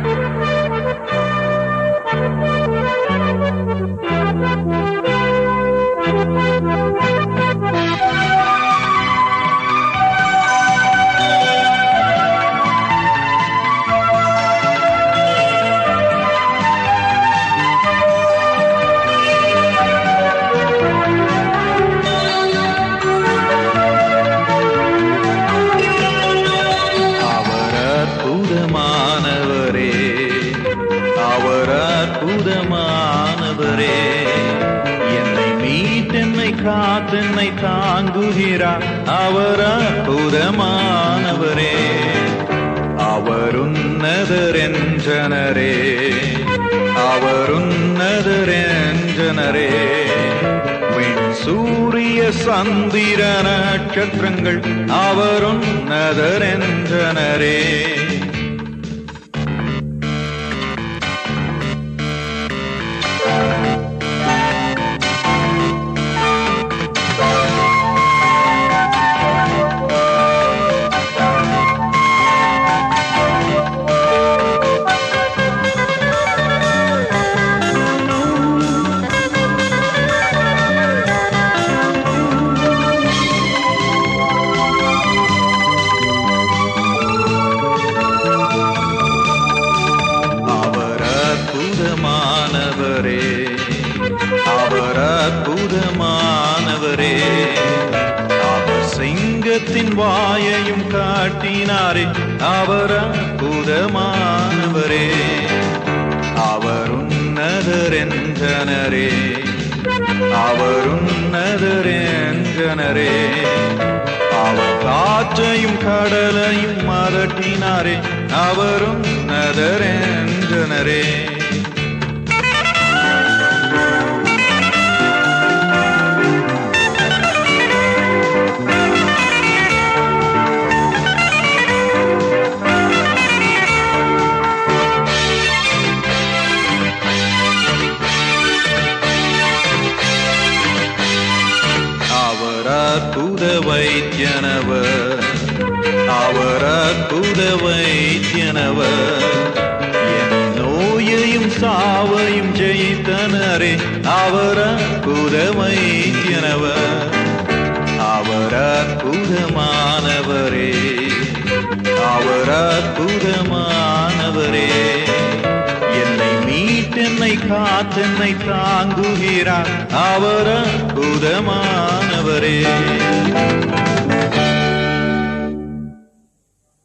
அவர் அற்புதமானவரே. என்னை மீட்டென்னை காத்தென்னை தாங்குகிறார். அவர் அற்புதமானவரே. அவருன்னதரென்றனரே அவருன்னதரென்றனரே விண் சூரிய சந்திர நட்சத்திரங்கள். அவர் அற்புதமானவரே. அவர் அற்புதமானவரே. அவர் சிங்கத்தின் வாயையும் காட்டினாரே. அவர் அற்புதமானவரே. அவர் உன்னதர் என்றனரே. அவர் உன்னதர் என்றனரே. அவர் காற்றையும் கடலையும் மதட்டினாரே அவரும் நதரென்றனரே அற்புத வைத்தியனவர். அவர் அற்புத வைத்தியனவர் என் நோயையும் சாவையும் ஜெயித்தனரே. அவர் அற்புத வைத்தியனவர் அவர் அற்புதமானவரே. அவர் அற்புதமானவரே. என்னை மீட்டென்னை காற்றென்னை தாங்குகிறார். அவர் அற்புதமான அற்புதமானவரே